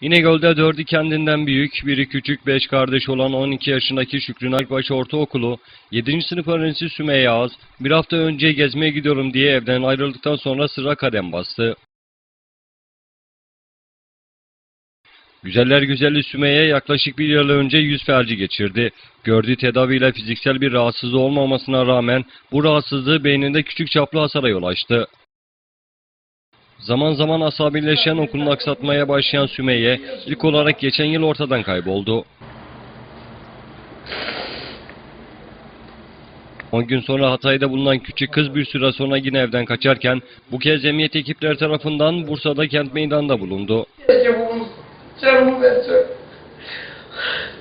İnegöl'de dördü kendinden büyük, biri küçük, beş kardeş olan 12 yaşındaki Şükrü Nakbaş Ortaokulu, 7. sınıf öğrencisi Sümeyye Ağız, bir hafta önce gezmeye gidiyorum diye evden ayrıldıktan sonra sıra kadem bastı. Güzeller güzeli Sümeyye yaklaşık bir yıl önce yüz felci geçirdi. Gördüğü tedaviyle fiziksel bir rahatsızlığı olmamasına rağmen bu rahatsızlığı beyninde küçük çaplı hasara yol açtı. Zaman zaman asabileşen okulunu aksatmaya başlayan Sümeyye ilk olarak geçen yıl ortadan kayboldu. 10 gün sonra Hatay'da bulunan küçük kız bir süre sonra yine evden kaçarken bu kez emniyet ekipleri tarafından Bursa'da kent meydanında bulundu. Canımı verse.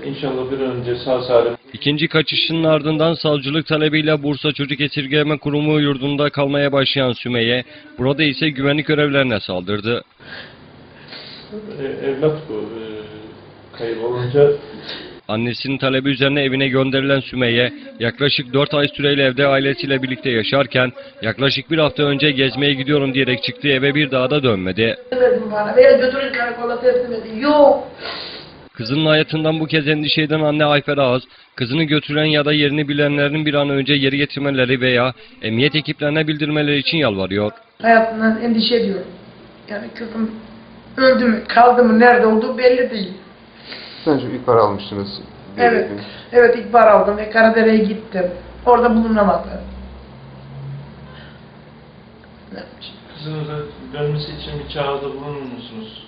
İnşallah bir an önce sağ salim İkinci kaçışının ardından savcılık talebiyle Bursa Çocuk Esirgeme Kurumu yurdunda kalmaya başlayan Sümeyye, burada ise güvenlik görevlerine saldırdı. e, evlat bu. E, kayıp olunca Annesinin talebi üzerine evine gönderilen Sümeyye, yaklaşık 4 ay süreyle evde ailesiyle birlikte yaşarken, yaklaşık bir hafta önce gezmeye gidiyorum diyerek çıktığı eve bir daha da dönmedi. Dedim bana veya götürün karakola teslim edin. Yok. Kızının hayatından bu kez endişe eden anne Ayfer Ağız, kızını götüren ya da yerini bilenlerin bir an önce geri getirmeleri veya emniyet ekiplerine bildirmeleri için yalvarıyor. Hayatından endişe ediyorum. Yani kızım öldü mü, kaldı mı, nerede olduğu belli değil. Önce ihbar almıştınız. Evet. Evet ihbar aldım ve Karadere'ye gittim. Orada bulunamadı. Kızınıza dönmesi için bir çağrıda bulunur musunuz?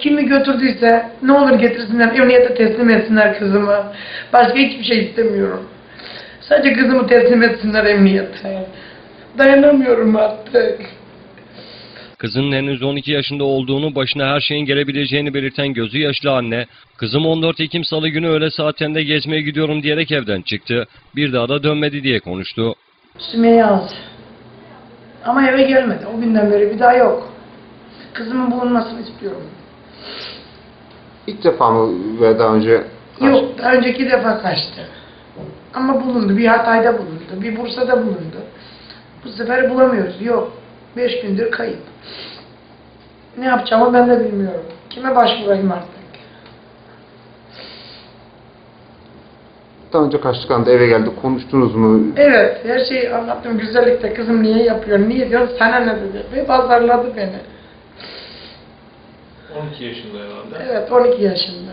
Kimi götürdüyse ne olur getirsinler, emniyete teslim etsinler kızımı. Başka hiçbir şey istemiyorum. Sadece kızımı teslim etsinler emniyete. Dayanamıyorum artık. Kızının henüz 12 yaşında olduğunu, başına her şeyin gelebileceğini belirten gözü yaşlı anne, kızım 14 Ekim Salı günü öğle saatinde gezmeye gidiyorum diyerek evden çıktı. Bir daha da dönmedi diye konuştu. Sümeyye aldı. Ama eve gelmedi. O günden beri bir daha yok. Kızımın bulunmasını istiyorum. İlk defa mı ve daha önce Yok, daha önceki defa kaçtı. Ama bulundu. Bir Hatay'da bulundu, bir Bursa'da bulundu. Bu sefer bulamıyoruz. Yok. Beş gündür kayıp. Ne yapacağımı ben de bilmiyorum. Kime başvurayım artık? daha önce kaçtık anda eve geldi konuştunuz mu? Evet, her şeyi anlattım. Güzellikte kızım niye yapıyor, niye diyor, sana ne dedi. Ve pazarladı beni. 12 yaşında herhalde. Evet, 12 yaşında.